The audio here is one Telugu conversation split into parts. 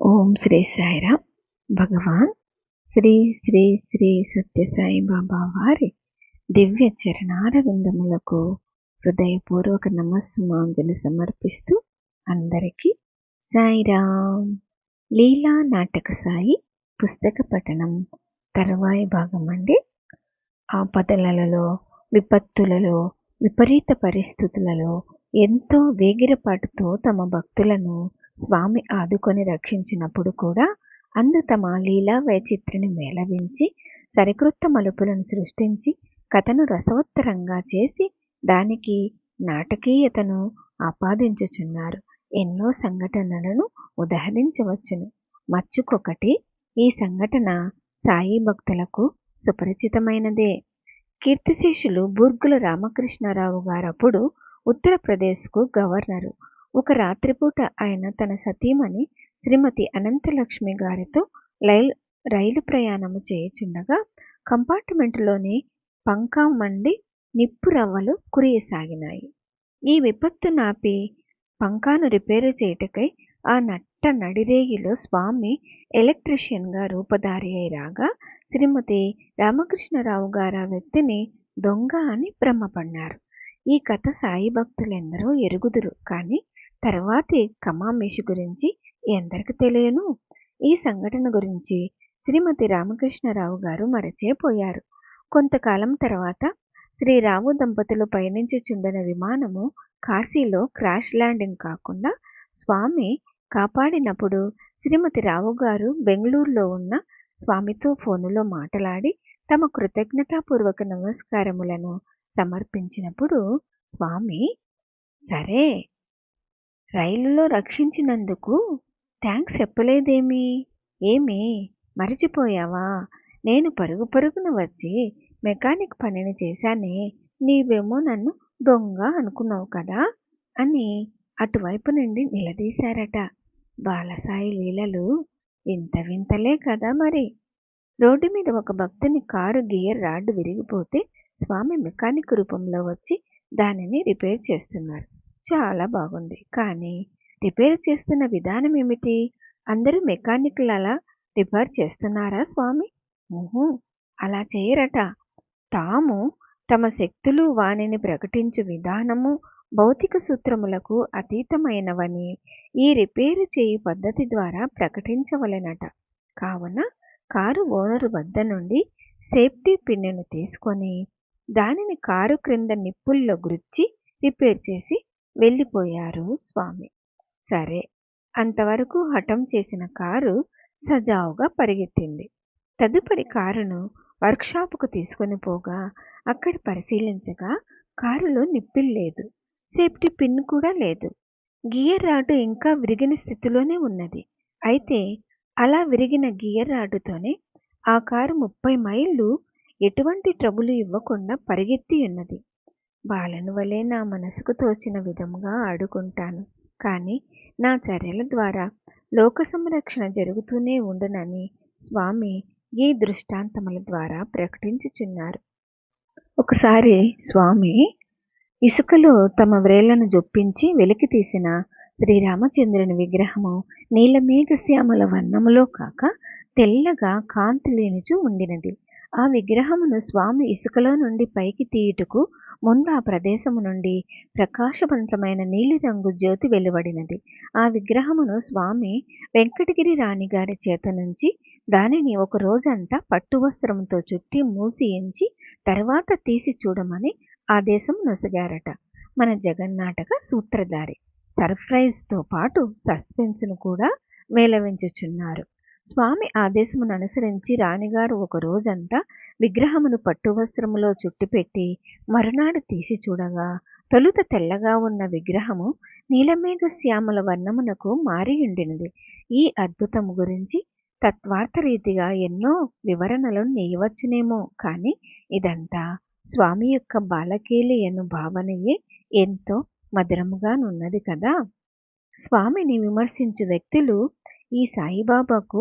ఓం శ్రీ సాయిరా భగవాన్. శ్రీ శ్రీ శ్రీ సత్యసాయి బాబా వారి దివ్య చరణార విందములకు హృదయపూర్వక నమస్సుమాంజలి సమర్పిస్తూ అందరికీ సాయిరామ్ లీలా నాటక సాయి పుస్తక పఠనం తరువాయి భాగం అండి ఆపదలలో విపత్తులలో విపరీత పరిస్థితులలో ఎంతో వేగిరపాటుతో తమ భక్తులను స్వామి ఆదుకొని రక్షించినప్పుడు కూడా అందు తమ లీలా వైచిత్రిని మేళవించి సరికృత్త మలుపులను సృష్టించి కథను రసవత్తరంగా చేసి దానికి నాటకీయతను ఆపాదించుచున్నారు. ఎన్నో సంఘటనలను ఉదహరించవచ్చును. మచ్చుకొకటి ఈ సంఘటన సాయి భక్తులకు సుపరిచితమైనదే. కీర్తిశేషులు బూర్గుల రామకృష్ణారావు గారప్పుడు ఉత్తరప్రదేశ్కు గవర్నరు. ఒక రాత్రిపూట ఆయన తన సతీమణి శ్రీమతి అనంతలక్ష్మి గారితో రైలు రైలు ప్రయాణము చేయుచుండగా కంపార్ట్మెంట్లోని పంకా మండి నిప్పు రవ్వలు కురియసాగినాయి. ఈ విపత్తు నాపి పంకాను రిపేరు చేయుటకై ఆ నట్ట నడిరేగిలో స్వామి ఎలక్ట్రీషియన్గా రూపధారి అయి రాగా శ్రీమతి రామకృష్ణరావు గారు ఆ వ్యక్తిని దొంగ అని బ్రహ్మపడ్డారు ఈ కథ సాయి భక్తులెందరో ఎరుగుదురు కానీ తర్వాతి కమామేషి గురించి ఎందరికి తెలియను. ఈ సంఘటన గురించి శ్రీమతి రామకృష్ణరావు గారు మరచేపోయారు. కొంతకాలం తర్వాత శ్రీరావు దంపతులు పయనించుచుండిన విమానము కాశీలో క్రాష్ ల్యాండింగ్ కాకుండా స్వామి కాపాడినప్పుడు శ్రీమతి రావు గారు బెంగళూరులో ఉన్న స్వామితో ఫోనులో మాట్లాడి తమ కృతజ్ఞతాపూర్వక నమస్కారములను సమర్పించినప్పుడు స్వామి సరే రైలులో రక్షించినందుకు థ్యాంక్స్ చెప్పలేదేమి? ఏమి? మరచిపోయావా? నేను పరుగు పరుగున వచ్చి మెకానిక్ పనిని చేశానే నీవేమో నన్ను దొంగ అనుకున్నావు కదా అని అటువైపు నుండి నిలదీశారట. బాలసాయి లీలలు వింత వింతలే కదా మరి. రోడ్డు మీద ఒక భక్తుని కారు గియర్ రాడ్డు విరిగిపోతే స్వామి మెకానిక్ రూపంలో వచ్చి దానిని రిపేర్ చేస్తున్నారు. చాలా బాగుంది. కానీ రిపేర్ చేస్తున్న విధానం ఏమిటి? అందరూ మెకానిక్లలా అలా రిపేర్ చేస్తున్నారా స్వామి? ఊహు అలా చేయరట. తాము తమ శక్తులు వాణిని ప్రకటించు విధానము భౌతిక సూత్రములకు అతీతమైనవని ఈ రిపేరు చేయు పద్ధతి ద్వారా ప్రకటించవలెనట. కావున కారు ఓనరు వద్ద నుండి సేఫ్టీ పిన్నును తీసుకొని దానిని కారు క్రింద నిప్పుల్లో గుచ్చి రిపేర్ చేసి వెళ్ళిపోయారు స్వామి. సరే అంతవరకు హఠం చేసిన కారు సజావుగా పరిగెత్తింది. తదుపరి కారును వర్క్షాపుకు తీసుకొని పోగా అక్కడ పరిశీలించగా కారులో నిప్పిల్ లేదు సేఫ్టీ పిన్ కూడా లేదు. గియర్ రాడ్ ఇంకా విరిగిన స్థితిలోనే ఉన్నది. అయితే అలా విరిగిన గియర్ రాడ్డుతోనే ఆ కారు ముప్పై మైళ్ళు ఎటువంటి ట్రబులు ఇవ్వకుండా పరిగెత్తి ఉన్నది. బాలను వలె నా మనసుకు తోచిన విధంగా ఆడుకుంటాను. కానీ నా చర్యల ద్వారా లోక సంరక్షణ జరుగుతూనే ఉండునని స్వామి ఈ దృష్టాంతముల ద్వారా ప్రకటించుచున్నారు. ఒకసారి స్వామి ఇసుకలో తమ వ్రేళ్ళను జొప్పించి వెలికి తీసిన శ్రీరామచంద్రుని విగ్రహము నీలమేఘశ్యామల వర్ణములో కాక తెల్లగా కాంతి లేనిచూ ఉండినది. ఆ విగ్రహమును స్వామి ఇసుకలో నుండి పైకి తీయుటకు ముందు ఆ ప్రదేశము నుండి ప్రకాశవంతమైన నీలిరంగు జ్యోతి వెలువడినది. ఆ విగ్రహమును స్వామి వెంకటగిరి రాణిగారి చేత నుంచి దానిని ఒక రోజంతా పట్టు వస్త్రంతో చుట్టి మూసి ఎంచి తర్వాత తీసి చూడమని ఆదేశం నొసగారట. మన జగన్నాటక సూత్రధారి సర్ప్రైజ్తో పాటు సస్పెన్స్ను కూడా మేళవించుచున్నారు. స్వామి ఆదేశమును అనుసరించి రాణిగారు ఒక రోజంతా విగ్రహమును పట్టువస్త్రములో చుట్టిపెట్టి మరునాడు తీసి చూడగా తొలుత తెల్లగా ఉన్న విగ్రహము నీలమేఘ శ్యామల వర్ణమునకు మారియుండినది. ఈ అద్భుతము గురించి తత్వార్థ రీతిగా ఎన్నో వివరణలు నేయవచ్చునేమో కానీ ఇదంతా స్వామి యొక్క బాలకేలి అను భావనయే ఎంతో మధురముగానున్నది కదా. స్వామిని విమర్శించు వ్యక్తులు ఈ సాయిబాబాకు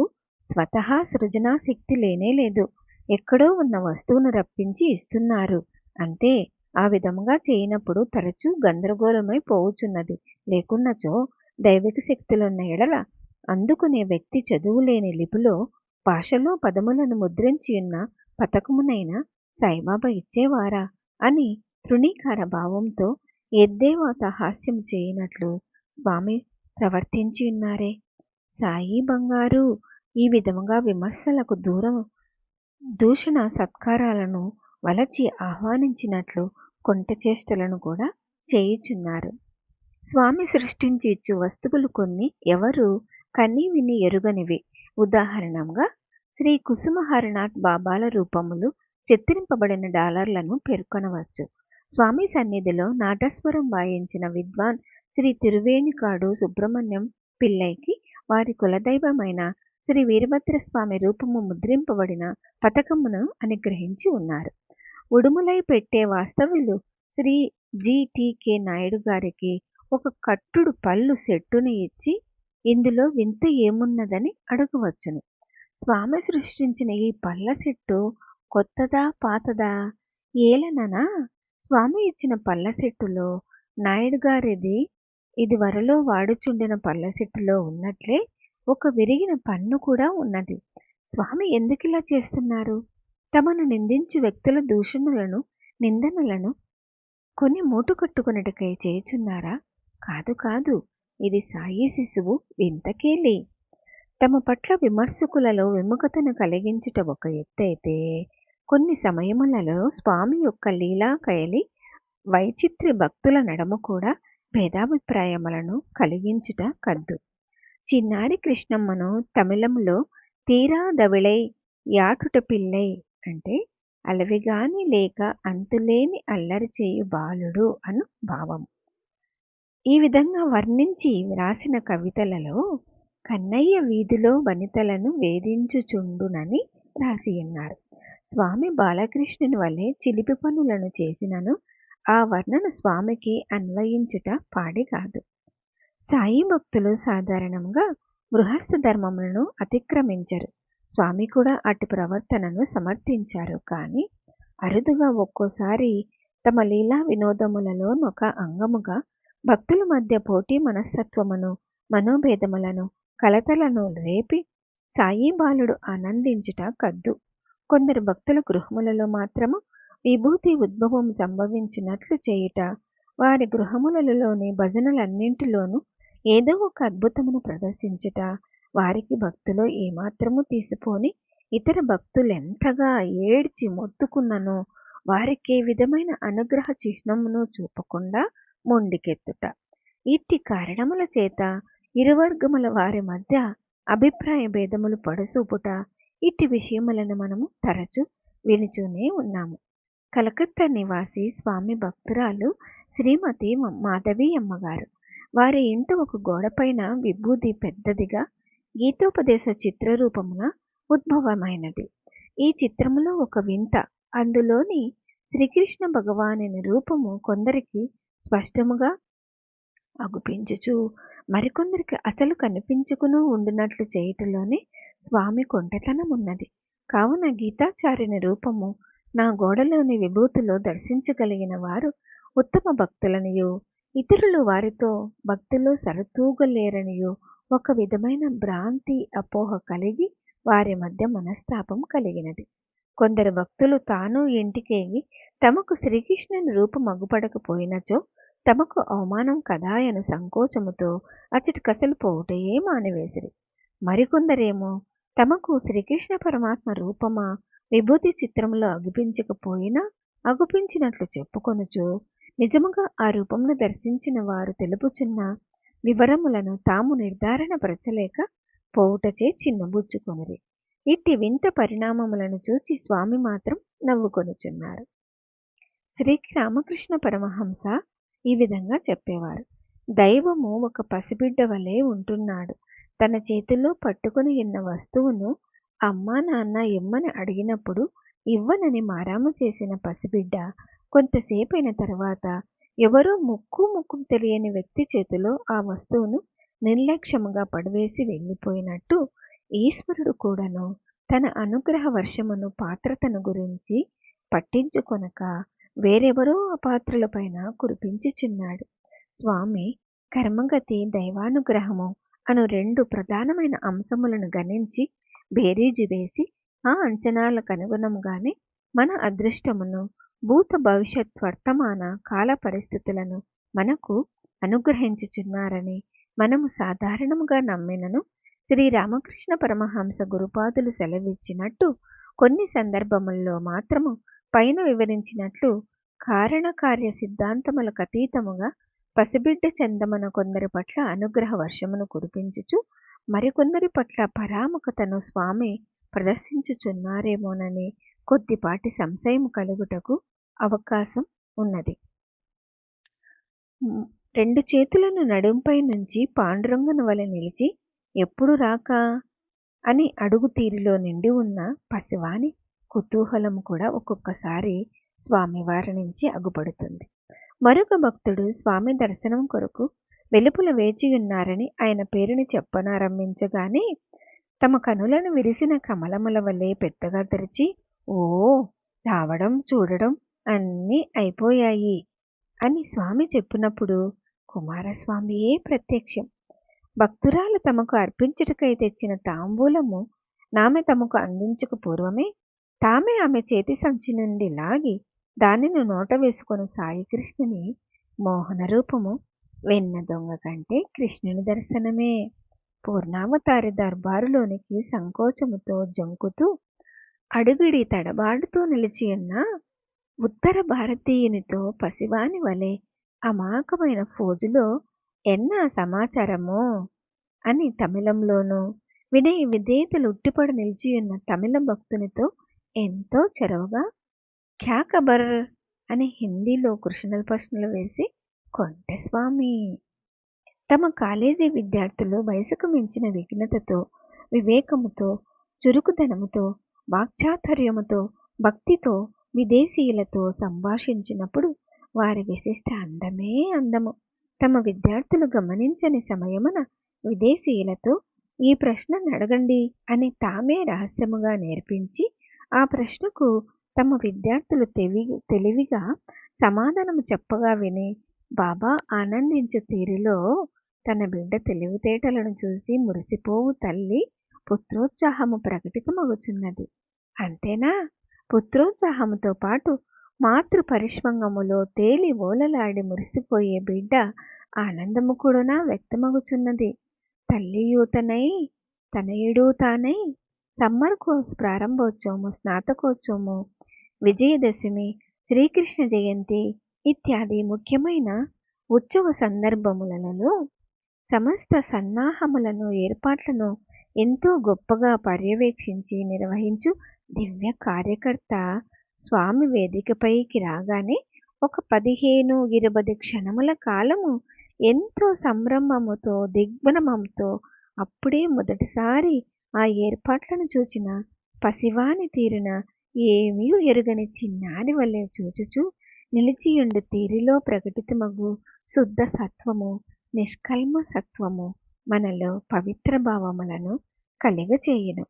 స్వతహా సృజనాశక్తి లేనే లేదు. ఎక్కడో ఉన్న వస్తువును రప్పించి ఇస్తున్నారు. అంతే ఆ విధముగా చేయనప్పుడు తరచూ గందరగోళమై పోవుచున్నది. లేకున్నచో దైవిక శక్తులున్న ఎడల అందుకునే వ్యక్తి చదువులేని లిపిలో భాషలో పదములను ముద్రించి ఉన్న పథకమునైన సాయిబాబా ఇచ్చేవారా అని తృణీకార భావంతో ఎద్దేవాత హాస్యం చేయనట్లు స్వామి ప్రవర్తించి ఉన్నారే. సాయి బంగారు ఈ విధముగా విమర్శలకు దూరం దూషణ సత్కారాలను వలచి ఆహ్వానించినట్లు కొంట చేష్టలను కూడా చేయుచున్నారు. స్వామి సృష్టించిచ్చు వస్తువులు కొన్ని ఎవరు కని విని ఎరుగనివి. ఉదాహరణంగా శ్రీ కుసుమహరనాథ్ బాబాల రూపములు చిత్రింపబడిన డాలర్లను పేర్కొనవచ్చు. స్వామి సన్నిధిలో నాటస్వరం వాయించిన విద్వాన్ శ్రీ తిరువేణికాడు సుబ్రహ్మణ్యం పిల్లైకి వారి కులదైవమైన శ్రీ వీరభద్రస్వామి రూపము ముద్రింపబడిన పథకమును అనుగ్రహించి ఉన్నారు. ఉడుములై పెట్టే వాస్తవులు శ్రీ జిటికే నాయుడు గారికి ఒక కట్టుడు పళ్ళు సెట్టును ఇచ్చి ఇందులో వింత ఏమున్నదని అడగవచ్చును. స్వామి సృష్టించిన ఈ పళ్ళ సెట్టు కొత్తదా పాతదా? ఏలననా? స్వామి ఇచ్చిన పళ్ళ సెట్టులో నాయుడు గారిది ఇది వరలో వాడుచుండిన పళ్ళ సెట్టులో ఉన్నట్లే ఒక విరిగిన పన్ను కూడా ఉన్నది. స్వామి ఎందుకిలా చేస్తున్నారు? తమను నిందించు వ్యక్తుల దూషణలను నిందనలను కొని మూటుకట్టుకున్నటకై చేయుచున్నారా? కాదు కాదు ఇది సాయి శిశువు వింతకేలి. తమ పట్ల విమర్శకులలో విముఖతను కలిగించుట ఒక ఎత్తైతే కొన్ని సమయములలో స్వామి యొక్క లీలా కయలి వైచిత్రి భక్తుల నడమ కూడా భేదాభిప్రాయములను కలిగించుట కద్దు చిన్నారి కృష్ణమ్మను తమిళంలో తీరా దవిళై యాటుట పిల్లై అంటే అలవిగాని లేక అంతులేని అల్లరి చేయు బాలుడు అను భావం ఈ విధంగా వర్ణించి వ్రాసిన కవితలలో కన్నయ్య వీధిలో వనితలను వేధించుచుండునని రాసియున్నారు స్వామి బాలకృష్ణుని వలె చిలిపి పనులను చేసినను ఆ వర్ణన స్వామికి అన్వయించుట పాడి కాదు. సాయి భక్తులు సాధారణంగా గృహస్థ ధర్మములను అతిక్రమించరు. స్వామి కూడా అటు ప్రవర్తనను సమర్థించారు. కానీ అరుదుగా ఒక్కోసారి తమ లీలా వినోదములలో ఒక అంగముగా భక్తుల మధ్య పోటీ మనస్తత్వమును మనోభేదములను కలతలను రేపి సాయి బాలుడు ఆనందించుట కద్దు. కొందరు భక్తుల గృహములలో మాత్రము విభూతి ఉద్భవం సంభవించినట్లు చేయుట వారి గృహములలోని భజనలన్నింటిలోనూ ఏదో ఒక అద్భుతమును ప్రదర్శించుట వారికి భక్తులో ఏమాత్రము తీసిపోని ఇతర భక్తులెంతగా ఏడ్చి మొత్తుకున్ననో వారికి విధమైన అనుగ్రహ చిహ్నమును చూపకుండా మొండికెత్తుట. ఇట్టి కారణముల చేత ఇరువర్గముల వారి మధ్య అభిప్రాయ భేదములు పడసూపుట ఇట్టి విషయములను మనము తరచు వినుచూనే ఉన్నాము. కలకత్తా నివాసి స్వామి భక్తురాలు శ్రీమతి మాధవి అమ్మగారు. వారి ఇంట ఒక గోడపైన విభూది పెద్దదిగా గీతోపదేశ చిత్రరూపమున ఉద్భవమైనది. ఈ చిత్రములో ఒక వింత అందులోని శ్రీకృష్ణ భగవాని రూపము కొందరికి స్పష్టముగా అగుపించుచు మరికొందరికి అసలు కనిపించుకును ఉండినట్లు చేయుటలోనే స్వామి కొంటతనం ఉన్నది కావున గీతాచార్యుని రూపము నా గోడలోని విభూతిలో దర్శించగలిగిన వారు ఉత్తమ భక్తులనియో. ఇతరులు వారితో భక్తులు సరతూగలేరనియో. ఒక విధమైన భ్రాంతి అపోహ కలిగి వారి మధ్య మనస్తాపం కలిగినది. కొందరు భక్తులు తాను ఇంటికేగి తమకు శ్రీకృష్ణుని రూపు అగుపడకపోయినచో తమకు అవమానం కదాయను సంకోచముతో అచ్చటి కసలు పోవుటయే మానివేసిరి. మరికొందరేమో తమకు శ్రీకృష్ణ పరమాత్మ రూపమా విభూతి చిత్రంలో అగుపించకపోయినా అగుపించినట్లు చెప్పుకొనుచు నిజముగా ఆ రూపమును దర్శించిన వారు తెలుపుచున్న వివరములను తాము నిర్ధారణ పరచలేక పోవుటచే చిన్నబుచ్చుకొనిరి. ఇట్టి వింత పరిణామములను చూచి స్వామి మాత్రం నవ్వుకొనుచున్నారు. శ్రీ రామకృష్ణ పరమహంస ఈ విధంగా చెప్పేవారు. దైవము ఒక పసిబిడ్డ వలె ఉంటున్నాడు. తన చేతిలో పట్టుకుని ఉన్న వస్తువును అమ్మా నాన్న ఇమ్మని అడిగినప్పుడు ఇవ్వనని మారాము చేసిన పసిబిడ్డ కొంతసేపైన తర్వాత ఎవరో ముక్కు ముక్కు తెలియని వ్యక్తి చేతిలో ఆ వస్తువును నిర్లక్ష్యముగా పడవేసి వెళ్ళిపోయినట్టు ఈశ్వరుడు కూడాను తన అనుగ్రహ వర్షమును పాత్రతను గురించి పట్టించుకొనక వేరెవరో ఆ పాత్రలపైన కురిపించుచున్నాడు. స్వామి కర్మగతి దైవానుగ్రహము అను రెండు ప్రధానమైన అంశములను గణించి బేరీజు వేసి ఆ అంచనాల కనుగుణంగానే మన అదృష్టమును భూత భవిష్యత్ వర్తమాన కాల పరిస్థితులను మనకు అనుగ్రహించుచున్నారని మనము సాధారణముగా నమ్మినను శ్రీరామకృష్ణ పరమహంస గురుపాదులు సెలవిచ్చినట్టు కొన్ని సందర్భముల్లో మాత్రము పైన వివరించినట్లు కారణకార్య సిద్ధాంతములకు అతీతముగా పసిబిడ్డ చందమన కొందరి పట్ల అనుగ్రహ వర్షమును కురిపించుచు మరికొందరి పట్ల పరాముఖతను స్వామి ప్రదర్శించుచున్నారేమోనని కొద్దిపాటి సంశయం కలుగుటకు అవకాశం ఉన్నది. రెండు చేతులను నడుంపై నుంచి పాండురంగున వలె నిలిచి ఎప్పుడు రాక అని అడుగు తీరులో నిండి ఉన్న పసివాని కుతూహలం కూడా ఒక్కొక్కసారి స్వామివారి నుంచి అగుపడుతుంది. మరొక భక్తుడు స్వామి దర్శనం కొరకు వెలుపుల వేచి ఉన్నారని ఆయన పేరుని చెప్పనారంభించగానే తమ కనులను విరిసిన కమలముల వలె పెద్దగా తెరిచి ఓ రావడం చూడడం అన్నీ అయిపోయాయి అని స్వామి చెప్పినప్పుడు కుమారస్వామియే ప్రత్యక్షం. భక్తురాలు తమకు అర్పించుటకై తెచ్చిన తాంబూలము నామె తమకు అందించక పూర్వమే తామే ఆమె చేతి సంచి నుండి లాగి దానిని నోట వేసుకుని సాయికృష్ణుని మోహన రూపము వెన్న దొంగ కంటే కృష్ణుని దర్శనమే. పూర్ణావతారి దర్బారులోనికి సంకోచముతో జంకుతూ అడుగుడి తడబాడుతూ నిలిచి ఉన్న ఉత్తర భారతీయునితో పసివాని వలె అమాయకమైన ఫోజులో ఎన్న సమాచారమో? అని తమిళంలోనూ వినయ విధేయతలు ఉట్టిపడి నిలిచి ఉన్న తమిళ భక్తునితో ఎంతో చొరవగా ఖ్యాకబర్ అని హిందీలో కృష్ణల ప్రశ్నలు వేసి కొంటస్వామి. తమ కాలేజీ విద్యార్థులు వయసుకు మించిన విఘ్నతతో వివేకముతో చురుకుదనముతో వాక్చాతుర్యముతో భక్తితో విదేశీయులతో సంభాషించినప్పుడు వారి విశిష్ట అందమే అందము. తమ విద్యార్థులు గమనించని సమయమున విదేశీయులతో ఈ ప్రశ్న అడగండి అని తామే రహస్యముగా నేర్పించి ఆ ప్రశ్నకు తమ విద్యార్థులు తెవి తెలివిగా సమాధానము చెప్పగా విని బాబా ఆనందించు తీరులో తన బిడ్డ తెలివితేటలను చూసి మురిసిపోవు తల్లి. పుత్రోత్సాహము ప్రకటితమగుచున్నది. అంతేనా? పుత్రోత్సాహముతో పాటు మాతృ పరిష్వంగములో తేలి ఓలలాడి మురిసిపోయే బిడ్డ ఆనందము కూడా వ్యక్తమగుచున్నది. తల్లి యూతనై తనయుడు తానై సమ్మర్ కోర్స్ ప్రారంభోత్సవము స్నాతకోత్సవము విజయదశమి శ్రీకృష్ణ జయంతి ఇత్యాది ముఖ్యమైన ఉత్సవ సందర్భములలో సమస్త సన్నాహములను ఏర్పాట్లను ఎంతో గొప్పగా పర్యవేక్షించి నిర్వహించు దివ్య కార్యకర్త స్వామి వేదికపైకి రాగానే ఒక పదిహేను ఇరవై క్షణముల కాలము ఎంతో సంభ్రమముతో దిగ్భ్రమంతో అప్పుడే మొదటిసారి ఆ ఏర్పాట్లను చూచిన పసివాని తీరున ఏమీ ఎరుగని చిన్నారి వల్లే చూచుచూ నిలిచియుండు తీరిలో ప్రకటితమగు శుద్ధ సత్వము నిష్కల్మ సత్వము మనలో పవిత్ర భావములను కలిగచేయును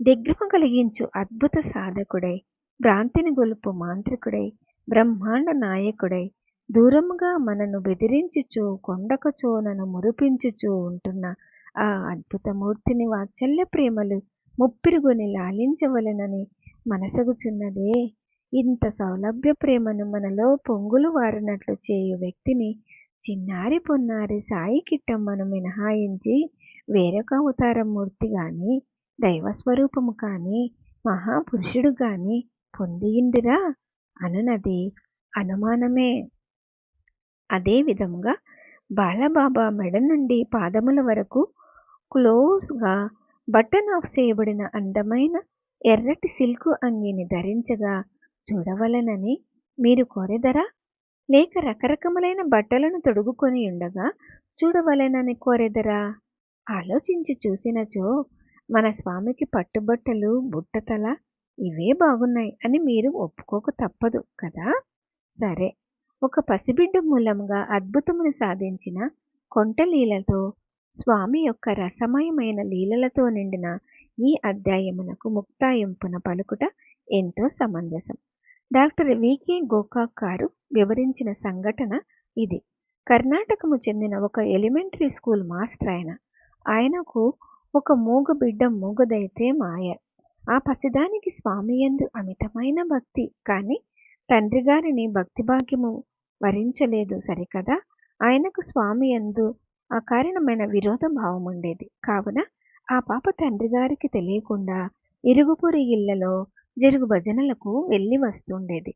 దిగ్భ్రమ కలిగించు అద్భుత సాధకుడై భ్రాంతిని గొలుపు మాంత్రికుడై బ్రహ్మాండ నాయకుడై దూరముగా మనను బెదిరించుచు కొండకచోనను మురిపించుచూ ఉంటున్న ఆ అద్భుతమూర్తిని వాత్సల్య ప్రేమలు ముప్పిరుగుని లాలించవలెనని మనసగుచున్నదే. ఇంత సౌలభ్య ప్రేమను మనలో పొంగులు వారినట్లు చేయు వ్యక్తిని చిన్నారి పొన్నారి సాయి కిట్టమ్మను మినహాయించి వేరొక అవతారం మూర్తి గాని దైవస్వరూపము కాని మహాపురుషుడు గాని పొందియిందిరా అనునది అనుమానమే. అదేవిధముగా బాలబాబా మెడ నుండి పాదముల వరకు క్లోజ్గా బటన్ ఆఫ్ చేయబడిన అందమైన ఎర్రటి సిల్కు అంగిని ధరించగా చూడవలెనని మీరు కోరెదరా? లేక రకరకములైన బట్టలను తొడుగుకొని ఉండగా చూడవలెనని కోరెదరా? ఆలోచించి చూసినచో మన స్వామికి పట్టుబట్టలు బుట్టతల ఇవే బాగున్నాయి అని మీరు ఒప్పుకోక తప్పదు కదా? సరే ఒక పసిబిడ్డ మూలంగా అద్భుతమును సాధించిన కొంటలీలతో స్వామి యొక్క రసమయమైన లీలలతో నిండిన ఈ అధ్యాయమునకు ముక్తాయింపున పలుకుట ఎంతో సమంజసం. డాక్టర్ వికే గోకాక్ గారు వివరించిన సంఘటన ఇది. కర్ణాటకము చెందిన ఒక ఎలిమెంటరీ స్కూల్ మాస్టర్ ఆయన ఆయనకు ఒక మూగ బిడ్డ మూగదైతే మాయ. ఆ పసిదానికి స్వామి యందు అమితమైన భక్తి. కానీ తండ్రి గారిని భక్తి భాగ్యము వరించలేదు సరికదా? ఆయనకు స్వామి యందు అకారణమైన విరోధ భావం ఉండేది కావున ఆ పాప తండ్రి గారికి తెలియకుండా ఇరుగుపొరి ఇళ్ళలో జరుగు భజనలకు వెళ్ళి వస్తుండేది.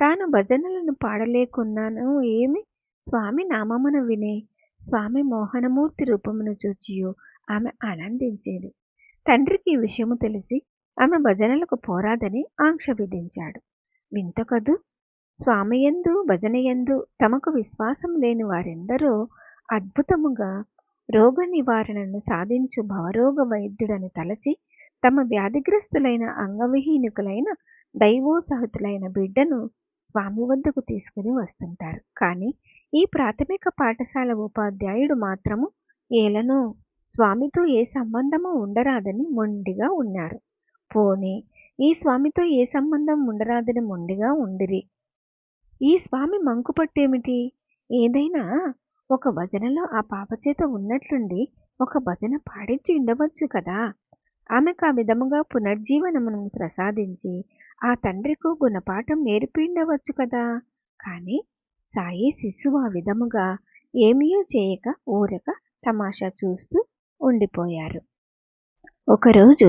తాను భజనలను పాడలేకున్నాను ఏమి? స్వామి నామమును వినే స్వామి మోహనమూర్తి రూపమును చూచియు ఆమె ఆనందించేది. తండ్రికి ఈ విషయము తెలిసి ఆమె భజనలకు పోరాదని ఆంక్ష విధించాడు. వింత కదూ స్వామియందు భజనయందు తమకు విశ్వాసం లేని వారెందరో అద్భుతముగా రోగ నివారణను సాధించు భవరోగ వైద్యుడని తలచి తమ వ్యాధిగ్రస్తులైన అంగవిహీనుకులైన దైవోసహితులైన బిడ్డను స్వామి వద్దకు తీసుకుని వస్తుంటారు. కానీ ఈ ప్రాథమిక పాఠశాల ఉపాధ్యాయుడు మాత్రము ఏలనో స్వామితో ఏ సంబంధము ఉండరాదని మొండిగా ఉన్నారు. పోనీ ఈ స్వామితో ఏ సంబంధం ఉండరాదని మొండిగా ఉండిరి? ఈ స్వామి మంకుపట్టేమిటి? ఏదైనా ఒక భజనలో ఆ పాప చేత ఉన్నట్లుండి ఒక భజన పాడించి ఉండవచ్చు కదా? ఆమెకు ఆ విధముగా పునర్జీవనమును ప్రసాదించి ఆ తండ్రికు గుణపాఠం నేర్పిండవచ్చు కదా. కానీ సాయి శిశువు ఆ విధముగా ఏమీయో చేయక ఊరక తమాషా చూస్తూ ఉండిపోయారు. ఒకరోజు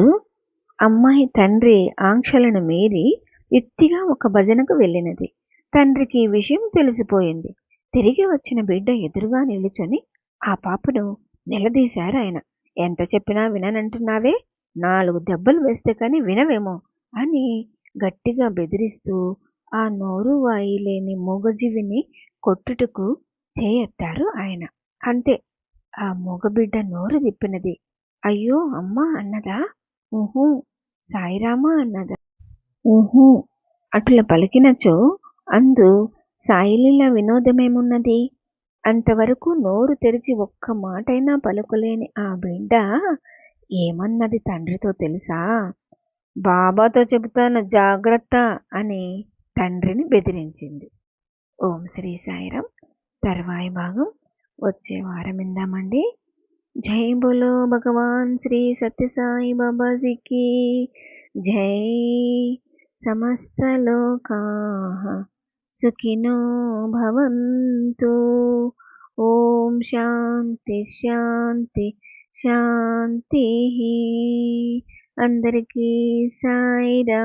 అమ్మాయి తండ్రి ఆంక్షలను మీరి యుక్తిగా ఒక భజనకు వెళ్ళినది. తండ్రికి ఈ విషయం తెలిసిపోయింది. తిరిగి వచ్చిన బిడ్డ ఎదురుగా నిలుచొని ఆ పాపను నిలదీశారు ఆయన. ఎంత చెప్పినా విననంటున్నావే? నాలుగు దెబ్బలు వేస్తే కానీ వినవేమో అని గట్టిగా బెదిరిస్తూ ఆ నోరు వాయి లేని మూగజీవిని కొట్టుటకు చేయెత్తారు ఆయన. అంతే ఆ మూగబిడ్డ నోరు తిప్పినది. అయ్యో అమ్మా అన్నదా? ఊహూ సాయిరామా అన్నదా? ఊహూ అట్లా పలికినచో అందు సాయిలీల వినోదమేమున్నది? అంతవరకు నోరు తెరిచి ఒక్క మాటైనా పలుకులేని ఆ బిడ్డ ఏమన్నది తండ్రితో తెలుసా? బాబాతో చెబుతాను జాగ్రత్త అని తండ్రిని బెదిరించింది. ఓం శ్రీ సాయిరం. తర్వాయి భాగం. వచ్చే వారం ఇందామండి జై బోలో భగవాన్ శ్రీ సత్యసాయి బాబాజీకి. జై సమస్తలోకా సుఖినో భవంతు. ఓం శాంతి శాంతి. శాంతి. అందరికీ సాయిరా.